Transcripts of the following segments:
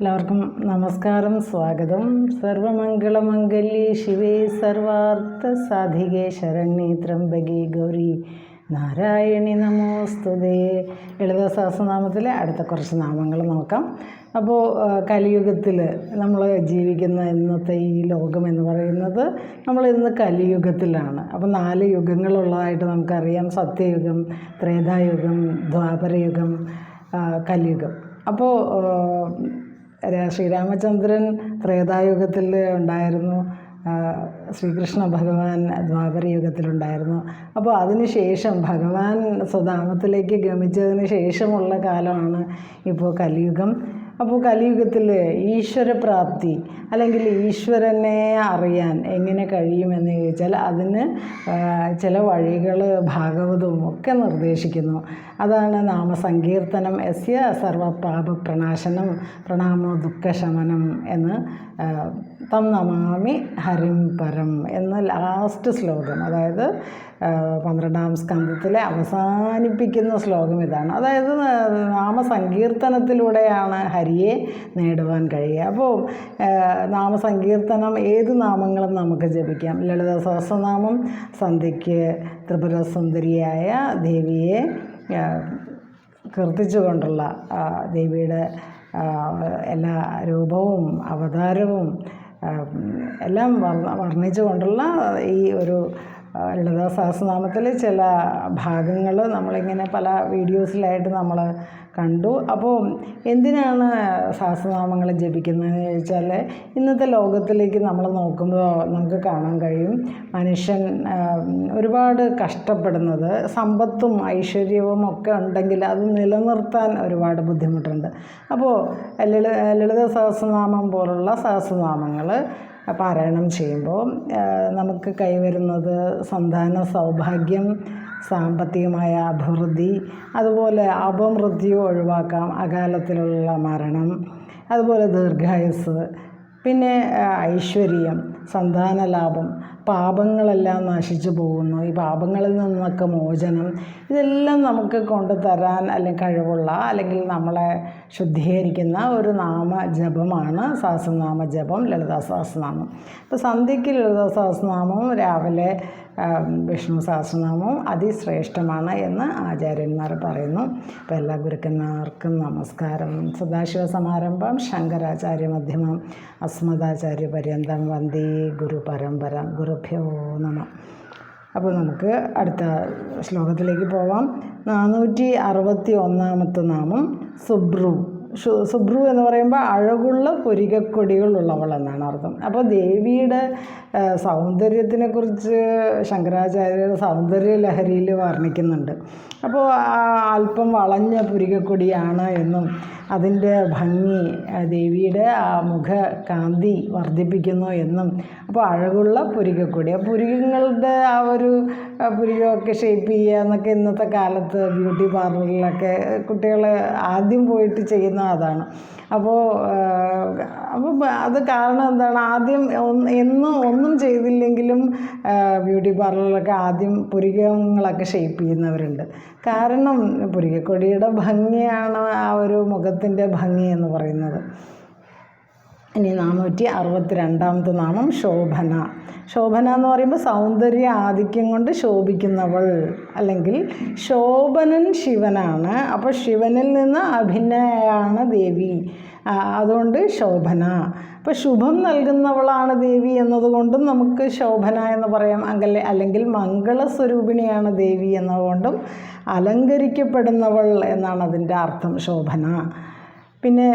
എല്ലാവർക്കും നമസ്കാരം സ്വാഗതം. സർവമംഗളമംഗല്യേ ശിവേ സർവാർത്ഥ സാധികേ ശരണ്യേ ത്രംബകേ ഗൗരി നാരായണി നമോസ്തുതേ. ലളിതസഹസ്രനാമത്തിലെ അടുത്ത കുറച്ച് നാമങ്ങൾ നോക്കാം. അപ്പോൾ കലിയുഗത്തിൽ നമ്മൾ ജീവിക്കുന്ന ഇന്നത്തെ ഈ ലോകം എന്ന് പറയുന്നത് നമ്മൾ ഇന്ന് കലിയുഗത്തിലാണ്. അപ്പോൾ നാല് യുഗങ്ങളുള്ളതായിട്ട് നമുക്കറിയാം. സത്യയുഗം ത്രേതായുഗം ദ്വാപരയുഗം കലിയുഗം. അപ്പോൾ ശ്രീരാമചന്ദ്രൻ ത്രേതായുഗത്തിൽ ഉണ്ടായിരുന്നു. ശ്രീകൃഷ്ണ ഭഗവാൻ ദ്വാപര യുഗത്തിലുണ്ടായിരുന്നു. അപ്പോൾ അതിനുശേഷം ഭഗവാൻ സ്വധാമത്തിലേക്ക് ഗമിച്ചതിന് ശേഷമുള്ള കാലമാണ് ഇപ്പോൾ കലിയുഗം. അപ്പോൾ കലിയുഗത്തിൽ ഈശ്വരപ്രാപ്തി അല്ലെങ്കിൽ ഈശ്വരനെ അറിയാൻ എങ്ങനെ കഴിയുമെന്ന് ചോദിച്ചാൽ അതിന് ചില വഴികൾ ഭാഗവതവും ഒക്കെ നിർദ്ദേശിക്കുന്നു. അതാണ് നാമസങ്കീർത്തനം യസ്യ സർവപാപ പ്രണാശനം പ്രണാമോ ദുഃഖശമനം എന്ന് തം നമാമി ഹരിം പരം എന്ന ലാസ്റ്റ് ശ്ലോകം. അതായത് പന്ത്രണ്ടാം സ്കന്ധത്തിലെ അവസാനിപ്പിക്കുന്ന ശ്ലോകം ഇതാണ്. അതായത് നാമസങ്കീർത്തനത്തിലൂടെയാണ് ഹരിയെ നേടുവാൻ കഴിയുക. അപ്പോൾ നാമസങ്കീർത്തനം ഏത് നാമങ്ങളും നമുക്ക് ജപിക്കാം. ലളിത സഹസ്രനാമം സന്ധ്യയ്ക്ക് ത്രിപുര സുന്ദരിയായ ദേവിയെ കീർത്തിച്ചുകൊണ്ടുള്ള ദേവിയുടെ എല്ലാ രൂപവും അവതാരവും എല്ലാം വർണ വർണിച്ചുകൊണ്ടുള്ള ഈ ഒരു ലളിതാ സഹസ്രനാമത്തിൽ ചില ഭാഗങ്ങൾ നമ്മളിങ്ങനെ പല വീഡിയോസിലായിട്ട് നമ്മൾ കണ്ടു. അപ്പോൾ എന്തിനാണ് സഹസ്രനാമങ്ങൾ ജപിക്കുന്നതെന്ന് ചോദിച്ചാൽ ഇന്നത്തെ ലോകത്തിലേക്ക് നമ്മൾ നോക്കുമ്പോൾ നമുക്ക് കാണാൻ കഴിയും മനുഷ്യൻ ഒരുപാട് കഷ്ടപ്പെടുന്നത് സമ്പത്തും ഐശ്വര്യവും ഒക്കെ ഉണ്ടെങ്കിൽ അത് നിലനിർത്താൻ ഒരുപാട് ബുദ്ധിമുട്ടുണ്ട്. അപ്പോൾ ലളിത സഹസ്രനാമം പോലുള്ള സഹസ്രനാമങ്ങൾ പാരായണം ചെയ്യുമ്പോൾ നമുക്ക് കൈവരുന്നത് സന്താന സൗഭാഗ്യം സാമ്പത്തികമായ അഭിവൃദ്ധി അതുപോലെ അപമൃത്യു ഒഴിവാക്കാം അകാലത്തിലുള്ള മരണം അതുപോലെ ദീർഘായുസ് പിന്നെ ഐശ്വര്യം സന്താന ലാഭം പാപങ്ങളെല്ലാം നശിച്ചു പോകുന്നു. ഈ പാപങ്ങളിൽ നിന്നൊക്കെ മോചനം ഇതെല്ലാം നമുക്ക് കൊണ്ടുതരാൻ അല്ലെങ്കിൽ കഴിവുള്ള അല്ലെങ്കിൽ നമ്മളെ ശുദ്ധീകരിക്കുന്ന ഒരു നാമ ജപമാണ് സഹസ്രനാമ ജപം ലളിതാ സഹസ്രനാമം. അപ്പോൾ സന്ധ്യയ്ക്ക് ലളിതാ സഹസ്രനാമവും രാവിലെ വിഷ്ണു സഹസ്രനാമവും അതിശ്രേഷ്ഠമാണ് എന്ന് ആചാര്യന്മാർ പറയുന്നു. അപ്പോൾ എല്ലാ ഗുരുക്കന്മാർക്കും നമസ്കാരം. സദാശിവ സമാരംഭം. ശങ്കരാചാര്യ മധ്യമം. അസ്മദാചാര്യ പര്യന്തം. വന്ദേ ഗുരു പരമ്പര. ഗുരുഭ്യോ നമ. അപ്പോൾ നമുക്ക് അടുത്ത ശ്ലോകത്തിലേക്ക് പോവാം. നാനൂറ്റി അറുപത്തി ഒന്നാമത്തെ നാമം സുബ്രു. സുബ്രു എന്ന് പറയുമ്പോൾ അഴകുള്ള പൊരികക്കൊടികളുള്ളവൾ എന്നാണ് അർത്ഥം. അപ്പോൾ ദേവിയുടെ സൗന്ദര്യത്തിനെക്കുറിച്ച് ശങ്കരാചാര്യർ സൗന്ദര്യ ലഹരിയിൽ വർണിക്കുന്നുണ്ട്. അപ്പോൾ അല്പം വളഞ്ഞ പുരികക്കൊടിയാണ് എന്നും അതിന്റെ ഭംഗി ദേവിയുടെ ആ മുഖകാന്തി വർദ്ധിപ്പിക്കുന്നു എന്നും. അപ്പോൾ അഴകുള്ള പുരികക്കൊടി ആ പുരികങ്ങളുടെ ആ ഒരു പുരികമൊക്കെ ഷേപ്പ് ചെയ്യുക എന്നൊക്കെ ഇന്നത്തെ കാലത്ത് ബ്യൂട്ടി പാർലറിലൊക്കെ കുട്ടികൾ ആദ്യം പോയിട്ട് ചെയ്യുന്ന അതാണ്. അപ്പോൾ അപ്പോൾ അത് കാരണം എന്താണ്? ആദ്യം എന്നും ഒന്നും ചെയ്തില്ലെങ്കിലും ബ്യൂട്ടി പാർലറിലൊക്കെ ആദ്യം പുരികങ്ങളൊക്കെ ഷേപ്പ് ചെയ്യുന്നവരുണ്ട്. കാരണം പുരികക്കൊടിയുടെ ഭംഗിയാണ് ആ ഒരു മുഖത്തിന്റെ ഭംഗി എന്ന് പറയുന്നത്. ഇനി നാനൂറ്റി അറുപത്തി രണ്ടാമത്തെ നാമം ശോഭന. ശോഭന എന്ന് പറയുമ്പോൾ സൗന്ദര്യ ആധിക്യം കൊണ്ട് ശോഭിക്കുന്നവൾ അല്ലെങ്കിൽ ശോഭനൻ ശിവനാണ്. അപ്പോൾ ശിവനിൽ നിന്ന് അഭിനയാണ് ദേവി. അതുകൊണ്ട് ശോഭന. അപ്പോൾ ശുഭം നൽകുന്നവളാണ് ദേവി എന്നതുകൊണ്ടും നമുക്ക് ശോഭന എന്ന് പറയാം. അങ്കലെ അല്ലെങ്കിൽ മംഗളസ്വരൂപിണിയാണ് ദേവി എന്നതുകൊണ്ടും അലങ്കരിക്കപ്പെടുന്നവൾ എന്നാണ് അതിന്റെ അർത്ഥം ശോഭന. പിന്നെ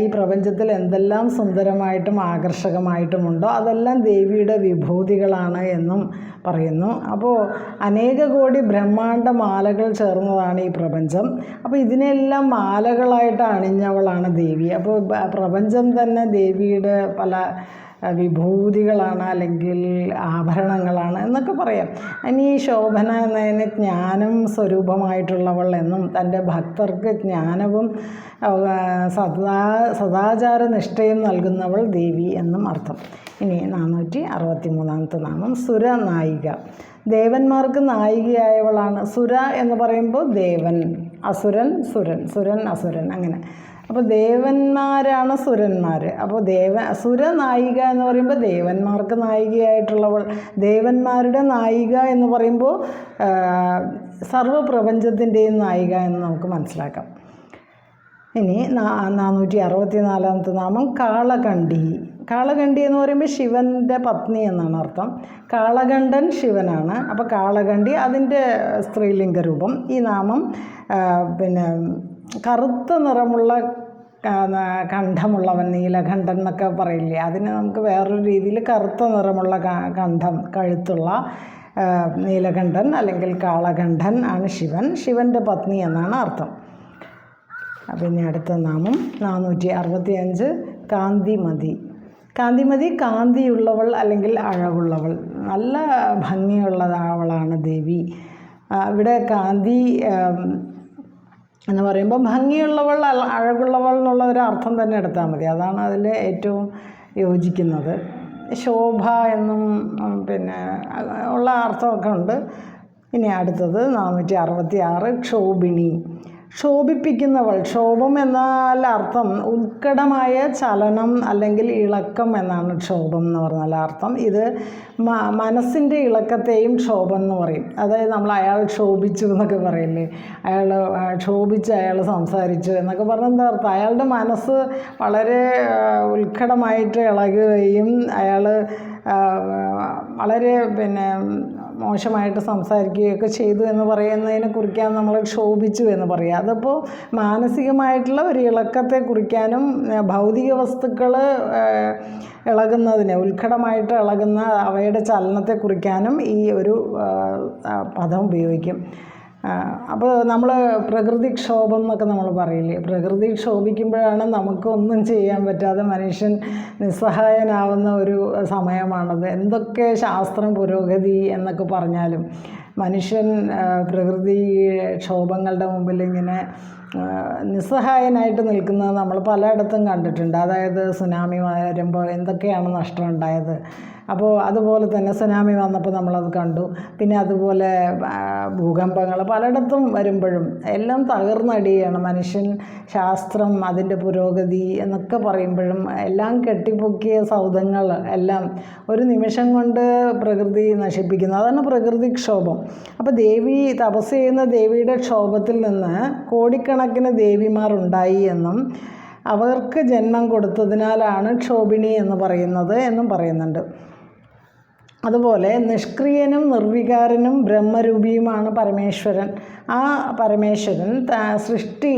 ഈ പ്രപഞ്ചത്തിൽ എന്തെല്ലാം സുന്ദരമായിട്ടും ആകർഷകമായിട്ടുമുണ്ടോ അതെല്ലാം ദേവിയുടെ വിഭൂതികളാണ് എന്നും പറയുന്നു. അപ്പോൾ അനേക കോടി ബ്രഹ്മാണ്ട മാലകൾ ചേർന്നതാണ് ഈ പ്രപഞ്ചം. അപ്പോൾ ഇതിനെല്ലാം മാലകളായിട്ട് അണിഞ്ഞവളാണ് ദേവി. അപ്പോൾ പ്രപഞ്ചം തന്നെ ദേവിയുടെ പല വിഭൂതികളാണ് അല്ലെങ്കിൽ ആഭരണങ്ങളാണ് എന്നൊക്കെ പറയാം. ഇനി ശോഭന എന്നതിന് ജ്ഞാനം സ്വരൂപമായിട്ടുള്ളവൾ എന്നും തന്റെ ഭക്തർക്ക് ജ്ഞാനവും സദാ സദാചാര നിഷ്ഠയും നൽകുന്നവൾ ദേവി എന്നും അർത്ഥം. ഇനി നാനൂറ്റി അറുപത്തി മൂന്നാമത്തെ നാമം സുരനായിക. ദേവന്മാർക്ക് നായികയായവളാണ്. സുര എന്ന് പറയുമ്പോൾ ദേവൻ അസുരൻ സുരൻ സുരൻ അസുരൻ അങ്ങനെ. അപ്പോൾ ദേവന്മാരാണ് സുരന്മാർ അപ്പോൾ ദേവ സുര നായിക എന്ന് പറയുമ്പോൾ ദേവന്മാർക്ക് നായികയായിട്ടുള്ളവൾ ദേവന്മാരുടെ നായിക എന്ന് പറയുമ്പോൾ സർവപ്രപഞ്ചത്തിന്റെയും നായിക എന്ന് നമുക്ക് മനസ്സിലാക്കാം. ഇനി നാനൂറ്റി അറുപത്തി നാലാമത്തെ നാമം കാളകണ്ടി. കാളകണ്ടി എന്ന് പറയുമ്പോൾ ശിവന്റെ പത്നി എന്നാണ് അർത്ഥം. കാളകണ്ഠൻ ശിവനാണ്. അപ്പോൾ കാളകണ്ടി അതിന്റെ സ്ത്രീലിംഗ രൂപം. ഈ നാമം പിന്നെ കറുത്ത നിറമുള്ള കണ്ഠമുള്ളവൻ നീലകണ്ഠൻ എന്നൊക്കെ പറയില്ലേ? അതിന് നമുക്ക് വേറൊരു രീതിയിൽ കറുത്ത നിറമുള്ള കണ്ഠം കഴുത്തുള്ള നീലകണ്ഠൻ അല്ലെങ്കിൽ കാളകണ്ഠൻ ആണ് ശിവൻ. ശിവന്റെ പത്നി എന്നാണ് അർത്ഥം. പിന്നെ അടുത്ത നാമം നാനൂറ്റി അറുപത്തി അഞ്ച് കാന്തിമതി. കാന്തിമതി കാന്തിയുള്ളവൾ അല്ലെങ്കിൽ അഴകുള്ളവൾ. നല്ല ഭംഗിയുള്ളതാവളാണ് ദേവി. ഇവിടെ കാന്തി എന്ന് പറയുമ്പോൾ ഭംഗിയുള്ളവൾ അഴകുള്ളവൾ എന്നുള്ള ഒരു അർത്ഥം തന്നെ എടുത്താൽ മതി. അതാണ് അതിൽ ഏറ്റവും യോജിക്കുന്നത്. ശോഭ എന്നും പിന്നെ ഉള്ള അർത്ഥമൊക്കെ ഉണ്ട്. ഇനി അടുത്തത് നാനൂറ്റി അറുപത്തി ആറ് ക്ഷോഭിണി. ക്ഷോഭിപ്പിക്കുന്നവൾ ക്ഷോഭം എന്നാൽ അർത്ഥം ഉത്കടമായ ചലനം അല്ലെങ്കിൽ ഇളക്കം എന്നാണ് ക്ഷോഭം എന്ന് പറഞ്ഞാൽ അർത്ഥം. ഇത് മനസ്സിന്റെ ഇളക്കത്തെയും ക്ഷോഭം എന്ന് പറയും. അതായത് നമ്മൾ അയാൾ ക്ഷോഭിച്ചു എന്നൊക്കെ പറയില്ലേ? അയാൾ ക്ഷോഭിച്ച് അയാൾ സംസാരിച്ചു എന്നൊക്കെ പറഞ്ഞാൽ എന്താ അർത്ഥം? അയാളുടെ മനസ്സ് വളരെ ഉത്കടമായിട്ട് ഇളകുകയും അയാൾ വളരെ പിന്നെ മോശമായിട്ട് സംസാരിക്കുകയൊക്കെ ചെയ്തു എന്ന് പറയുന്നതിനെ കുറിക്കാൻ നമ്മൾ ക്ഷോഭിച്ചു എന്ന് പറയുക അതിപ്പോൾ മാനസികമായിട്ടുള്ള ഒരു ഇളക്കത്തെ കുറിക്കാനും ഭൗതിക വസ്തുക്കൾ ഇളകുന്നതിനെ ഉത്കടമായിട്ട് ഇളകുന്ന അവയുടെ ചലനത്തെ കുറിക്കാനും ഈ ഒരു പദം ഉപയോഗിക്കും. അപ്പോൾ നമ്മൾ പ്രകൃതിക്ഷോഭം എന്നൊക്കെ നമ്മൾ പറയില്ലേ? പ്രകൃതി ക്ഷോഭിക്കുമ്പോഴാണ് നമുക്കൊന്നും ചെയ്യാൻ പറ്റാതെ മനുഷ്യൻ നിസ്സഹായനാവുന്ന ഒരു സമയമാണത്. എന്തൊക്കെ ശാസ്ത്രം പുരോഗതി എന്നൊക്കെ പറഞ്ഞാലും മനുഷ്യൻ ആ, പ്രകൃതി ക്ഷോഭങ്ങളുടെ മുമ്പിൽ ഇങ്ങനെ നിസ്സഹായനായിട്ട് നിൽക്കുന്നത് നമ്മൾ പലയിടത്തും കണ്ടിട്ടുണ്ട്. അതായത് സുനാമി വരുമ്പോൾ എന്തൊക്കെയാണ് നഷ്ടം ഉണ്ടായത്. അപ്പോൾ അതുപോലെ തന്നെ സുനാമി വന്നപ്പോൾ നമ്മളത് കണ്ടു. പിന്നെ അതുപോലെ ഭൂകമ്പങ്ങൾ പലയിടത്തും വരുമ്പോഴും എല്ലാം തകർന്നടിയാണ്. മനുഷ്യൻ ശാസ്ത്രം അതിന്റെ പുരോഗതി എന്നൊക്കെ പറയുമ്പോഴും എല്ലാം കെട്ടിപ്പൊക്കിയ സൗധങ്ങൾ എല്ലാം ഒരു നിമിഷം കൊണ്ട് പ്രകൃതി നശിപ്പിക്കുന്നു. അതാണ് പ്രകൃതിക്ഷോഭം അപ്പോൾ ദേവി തപസ് ചെയ്യുന്ന ദേവിയുടെ ക്ഷോഭത്തിൽ നിന്ന് കോടിക്കണക്കിന് ദേവിമാർ ഉണ്ടായി എന്നും അവർക്ക് ജന്മം കൊടുത്തതിനാലാണ് ക്ഷോഭിണി എന്ന് പറയുന്നത് എന്നും പറയുന്നുണ്ട്. അതുപോലെ നിഷ്ക്രിയനും നിർവികാരനും ബ്രഹ്മരൂപിയുമാണ് പരമേശ്വരൻ. ആ പരമേശ്വരൻ സൃഷ്ടി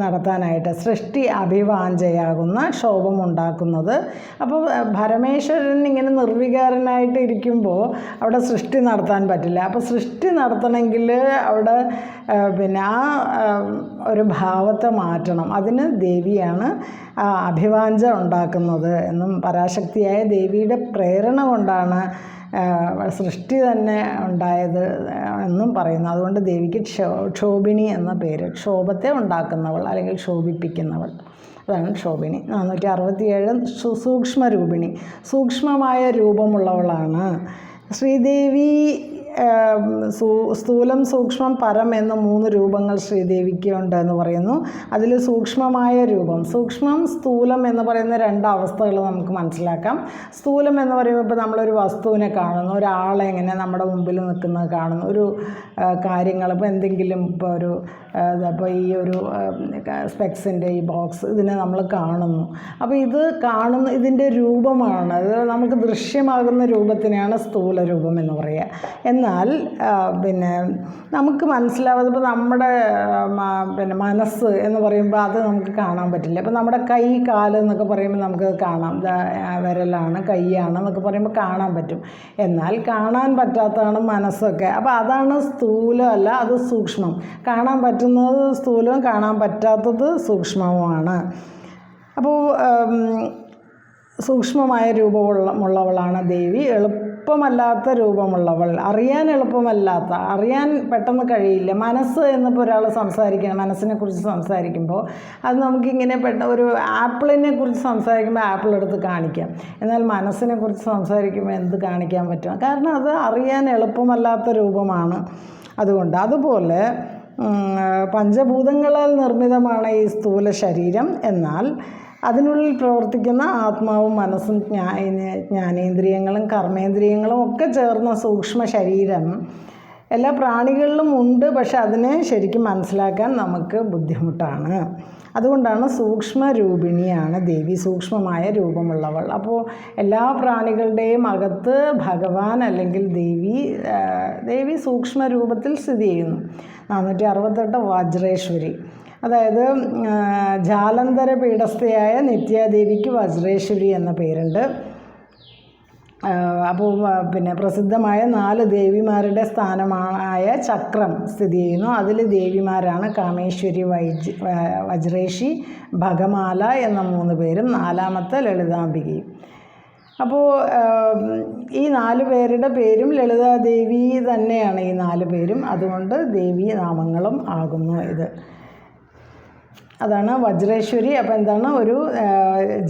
നടത്താനായിട്ട് സൃഷ്ടി അഭിവാഞ്ചയാകുന്ന ശോഭം ഉണ്ടാക്കുന്നത്. അപ്പോൾ പരമേശ്വരൻ ഇങ്ങനെ നിർവികാരനായിട്ട് ഇരിക്കുമ്പോൾ അവിടെ സൃഷ്ടി നടത്താൻ പറ്റില്ല. അപ്പോൾ സൃഷ്ടി നടത്തണമെങ്കിൽ അവിടെ പിന്നെ ആ ഒരു ഭാവത്തെ മാറ്റണം. അതിന് ദേവിയാണ് അഭിവാഞ്ച ഉണ്ടാക്കുന്നത് എന്നും പരാശക്തിയായ ദേവിയുടെ പ്രേരണ കൊണ്ടാണ് സൃഷ്ടി തന്നെ ഉണ്ടായത് എന്നും പറയുന്നു. അതുകൊണ്ട് ദേവിക്ക് ക്ഷോ ക്ഷോഭിണി എന്ന പേര് ക്ഷോഭത്തെ ഉണ്ടാക്കുന്നവൾ അല്ലെങ്കിൽ ക്ഷോഭിപ്പിക്കുന്നവൾ. അതാണ് ക്ഷോഭിണി. നാനൂറ്റി അറുപത്തിയേഴ് സൂക്ഷ്മരൂപിണി സൂക്ഷ്മമായ രൂപമുള്ളവളാണ് ശ്രീദേവി സ്ഥൂലം സൂക്ഷ്മം പരം എന്ന മൂന്ന് രൂപങ്ങൾ ശ്രീദേവിക്ക് ഉണ്ട് എന്ന് പറയുന്നു. അതിൽ സൂക്ഷ്മമായ രൂപം സൂക്ഷ്മം സ്ഥൂലം എന്ന് പറയുന്ന രണ്ട് അവസ്ഥകൾ നമുക്ക് മനസ്സിലാക്കാം. സ്ഥൂലം എന്ന് പറയുമ്പോൾ ഇപ്പോൾ നമ്മളൊരു വസ്തുവിനെ കാണുന്നു ഒരാളെ എങ്ങനെ നമ്മുടെ മുമ്പിൽ നിൽക്കുന്നത് കാണുന്നു. ഒരു കാര്യങ്ങൾ ഇപ്പോൾ എന്തെങ്കിലും ഇപ്പോൾ ഒരു അപ്പോൾ ഈ ഒരു സ്പെക്സിന്റെ ഈ ബോക്സ് ഇതിനെ നമ്മൾ കാണുന്നു. അപ്പോൾ ഇത് കാണുന്ന ഇതിന്റെ രൂപമാണ്. അത് നമുക്ക് ദൃശ്യമാകുന്ന രൂപത്തിനെയാണ് സ്ഥൂല രൂപം എന്ന് പറയുക എന്നാൽ പിന്നെ നമുക്ക് മനസ്സിലാവാതെ ഇപ്പോൾ നമ്മുടെ പിന്നെ മനസ്സ് എന്ന് പറയുമ്പോൾ അത് നമുക്ക് കാണാൻ പറ്റില്ല. അപ്പോൾ നമ്മുടെ കൈ കാൽ എന്നൊക്കെ പറയുമ്പോൾ നമുക്ക് കാണാം. വിരലാണ് കൈയാണ് എന്നൊക്കെ പറയുമ്പോൾ കാണാൻ പറ്റും. എന്നാൽ കാണാൻ പറ്റാത്തതാണ് മനസ്സൊക്കെ. അപ്പോൾ അതാണ് സ്ഥൂലമല്ല അത് സൂക്ഷ്മം. കാണാൻ പറ്റുന്നത് സ്ഥൂലവും കാണാൻ പറ്റാത്തത് സൂക്ഷ്മവുമാണ്. അപ്പോൾ സൂക്ഷ്മമായ രൂപമുള്ളവളാണ് ദേവി. എളുപ്പമല്ലാത്ത രൂപമുള്ളവൾ. അറിയാൻ എളുപ്പമല്ലാത്ത അറിയാൻ പെട്ടെന്ന് കഴിയില്ല. മനസ്സ് എന്നിപ്പോൾ ഒരാൾ സംസാരിക്കണം മനസ്സിനെക്കുറിച്ച് സംസാരിക്കുമ്പോൾ അത് നമുക്കിങ്ങനെ പെട്ടെന്ന് ഒരു ആപ്പിളിനെ കുറിച്ച് സംസാരിക്കുമ്പോൾ ആപ്പിൾ എടുത്ത് കാണിക്കാം. എന്നാൽ മനസ്സിനെക്കുറിച്ച് സംസാരിക്കുമ്പോൾ എന്ത് കാണിക്കാൻ പറ്റും? കാരണം അത് അറിയാൻ എളുപ്പമല്ലാത്ത രൂപമാണ്. അതുകൊണ്ട് അതുപോലെ പഞ്ചഭൂതങ്ങളാൽ നിർമ്മിതമാണ് ഈ സ്ഥൂല ശരീരം. എന്നാൽ അതിനുള്ളിൽ പ്രവർത്തിക്കുന്ന ആത്മാവും മനസ്സും ജ്ഞാ- ജ്ഞാനേന്ദ്രിയങ്ങളും കർമ്മേന്ദ്രിയങ്ങളും ഒക്കെ ചേർന്ന സൂക്ഷ്മ ശരീരം എല്ലാ പ്രാണികളിലും ഉണ്ട്. പക്ഷെ അതിനെ ശരിക്കും മനസ്സിലാക്കാൻ നമുക്ക് ബുദ്ധിമുട്ടാണ്. അതുകൊണ്ടാണ് സൂക്ഷ്മ രൂപിണിയാണ് ദേവി സൂക്ഷ്മമായ രൂപമുള്ളവൾ. അപ്പോൾ എല്ലാ പ്രാണികളുടെയും അകത്ത് ഭഗവാൻ അല്ലെങ്കിൽ ദേവി ദേവി സൂക്ഷ്മ രൂപത്തിൽ സ്ഥിതി ചെയ്യുന്നു. നാനൂറ്റി അറുപത്തെട്ട് വജ്രേശ്വരി. അതായത് ജാലന്ധര പീഠസ്ഥയായ നിത്യാദേവിക്ക് വജ്രേശ്വരി എന്ന പേരുണ്ട്. അപ്പോൾ പിന്നെ പ്രസിദ്ധമായ നാല് ദേവിമാരുടെ സ്ഥാനമായ ചക്രം സ്ഥിതി ചെയ്യുന്നു. അതിൽ ദേവിമാരാണ് കാമേശ്വരി വൈജ് വജ്രേഷി ഭഗമാല എന്ന മൂന്ന് പേരും. നാലാമത്തെ ലളിതാംബികയും അപ്പോൾ ഈ നാല് പേരുടെ പേരും ലളിതാദേവി തന്നെയാണ് ഈ നാല് പേരും. അതുകൊണ്ട് ദേവി നാമങ്ങളും ആകുന്നു ഇത്. അതാണ് വജ്രേശ്വരി. അപ്പോൾ എന്താണ്? ഒരു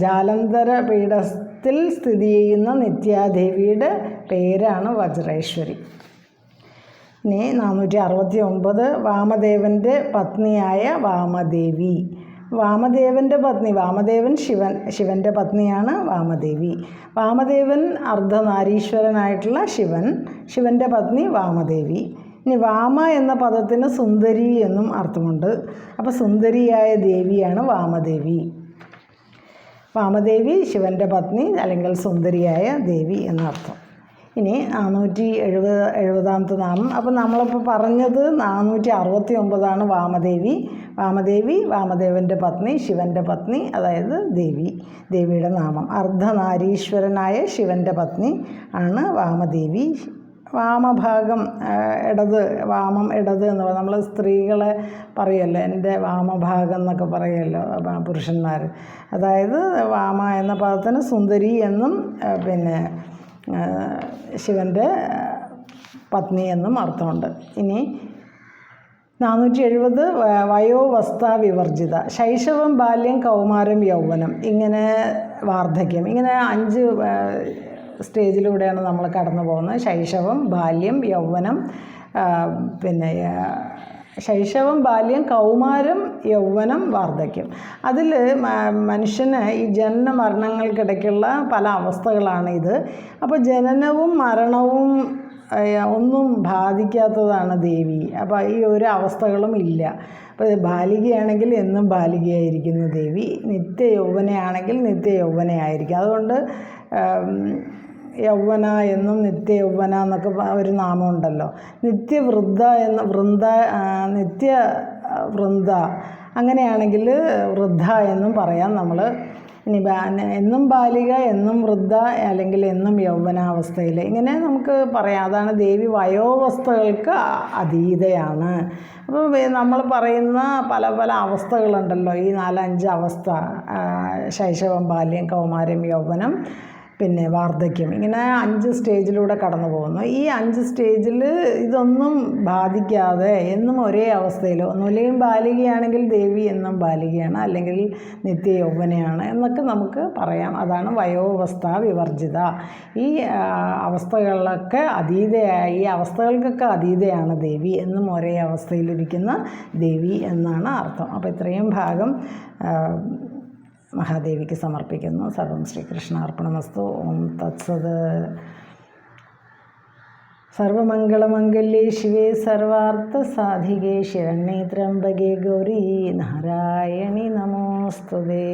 ജാലന്ധര ജാലന്ധര പീഠത്തിൽ സ്ഥിതി ചെയ്യുന്ന നിത്യാദേവിയുടെ പേരാണ് വജ്രേശ്വരി. ഇനി നാനൂറ്റി അറുപത്തി ഒമ്പത് വാമദേവന്റെ പത്നിയായ വാമദേവി. വാമദേവന്റെ പത്നി വാമദേവൻ ശിവൻ ശിവന്റെ പത്നിയാണ് വാമദേവി. വാമദേവൻ അർദ്ധനാരീശ്വരനായിട്ടുള്ള ശിവൻ ശിവന്റെ പത്നി വാമദേവി. ഇനി വാമ എന്ന പദത്തിന് സുന്ദരി എന്നും അർത്ഥമുണ്ട്. അപ്പോൾ സുന്ദരിയായ ദേവിയാണ് വാമദേവി. വാമദേവി ശിവന്റെ പത്നി അല്ലെങ്കിൽ സുന്ദരിയായ ദേവി എന്നർത്ഥം. ഇനി നാനൂറ്റി എഴുപത് എഴുപതാമത്തെ നാമം. അപ്പോൾ നമ്മളിപ്പോൾ പറഞ്ഞത് നാനൂറ്റി അറുപത്തി ഒമ്പതാണ് വാമദേവി. വാമദേവി വാമദേവന്റെ പത്നി ശിവന്റെ പത്നി അതായത് ദേവി ദേവിയുടെ നാമം. അർദ്ധനാരീശ്വരനായ ശിവന്റെ പത്നി ആണ് വാമദേവി. വാമഭാഗം ഇടത് വാമം ഇടത് എന്ന് പറയുന്നത് നമ്മൾ സ്ത്രീകളെ പറയുമല്ലോ എന്റെ വാമഭാഗം എന്നൊക്കെ പറയുമല്ലോ പുരുഷന്മാർ അതായത് വാമ എന്ന പദത്തിന് സുന്ദരി എന്നും പിന്നെ ശിവന്റെ പത്നി എന്നും അർത്ഥമുണ്ട്. ഇനി നാനൂറ്റി എഴുപത് വയോവസ്ഥ വിവർജിത. ശൈശവം ബാല്യം കൗമാരം യൗവനം. ഇങ്ങനെ വാർദ്ധക്യം. ഇങ്ങനെ അഞ്ച് സ്റ്റേജിലൂടെയാണ് നമ്മൾ കടന്നു പോകുന്നത്. ശൈശവം ബാല്യം യൗവനം പിന്നെ ശൈശവം ബാല്യം കൗമാരം യൗവനം വാർദ്ധക്യം. അതിൽ മനുഷ്യന് ഈ ജനന മരണങ്ങൾക്കിടയ്ക്കുള്ള പല അവസ്ഥകളാണ് ഇത്. അപ്പോൾ ജനനവും മരണവും ഒന്നും ബാധിക്കാത്തതാണ് ദേവി. അപ്പോൾ ഈ ഒരു അവസ്ഥകളും ഇല്ല. അപ്പോൾ ബാലികയാണെങ്കിൽ എന്നും ബാലികയായിരിക്കുന്നു ദേവി. നിത്യ യൗവനയാണെങ്കിൽ നിത്യ യൗവനയായിരിക്കും അതുകൊണ്ട് യൗവന എന്നും നിത്യ യൗവന എന്നൊക്കെ ഒരു നാമമുണ്ടല്ലോ. നിത്യവൃദ്ധ എന്ന വൃന്ദ നിത്യ വൃന്ദ അങ്ങനെയാണെങ്കിൽ വൃദ്ധ എന്നും പറയാം നമ്മൾ ഇനി എന്നും ബാലിക എന്നും വൃദ്ധ അല്ലെങ്കിൽ എന്നും യൗവനാവസ്ഥയിൽ ഇങ്ങനെ നമുക്ക് പറയാം. അതാണ് ദേവി വയോവസ്ഥകൾക്ക് അതീതയാണ്. അപ്പോൾ നമ്മൾ പറയുന്ന പല പല അവസ്ഥകളുണ്ടല്ലോ. ഈ നാലഞ്ച് അവസ്ഥ ശൈശവം ബാല്യം കൗമാരം യൗവനം പിന്നെ വാർദ്ധക്യം ഇങ്ങനെ അഞ്ച് സ്റ്റേജിലൂടെ കടന്നു പോകുന്നു. ഈ അഞ്ച് സ്റ്റേജിൽ ഇതൊന്നും ബാധിക്കാതെ എന്നും ഒരേ അവസ്ഥയിൽ ഒന്നുമില്ലെങ്കിൽ ബാലികയാണെങ്കിൽ ദേവി എന്നും ബാലികയാണ് അല്ലെങ്കിൽ നിത്യ യൗവനയാണ് എന്നൊക്കെ നമുക്ക് പറയാം. അതാണ് വയോവസ്ഥ വിവർജിത. ഈ അവസ്ഥകളിലൊക്കെ അതീതയായി ഈ അവസ്ഥകൾക്കൊക്കെ അതീതയാണ് ദേവി എന്നും ഒരേ അവസ്ഥയിലിരിക്കുന്ന ദേവി എന്നാണ് അർത്ഥം. അപ്പോൾ ഇത്രയും ഭാഗം മഹാദേവിക്ക് സമർപ്പിക്കുന്നു. സർവം ശ്രീകൃഷ്ണാർപ്പണമസ്തു. ഓം തത്സത്. സർവമംഗളമംഗല്യേ ശിവേ സർവാർത്ഥസാധികേ ശിരണ്യേ ത്രംബകേ ഗൗരി നാരായണി നമോസ്തുതേ.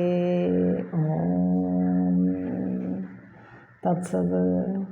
ഓം തത്സത്.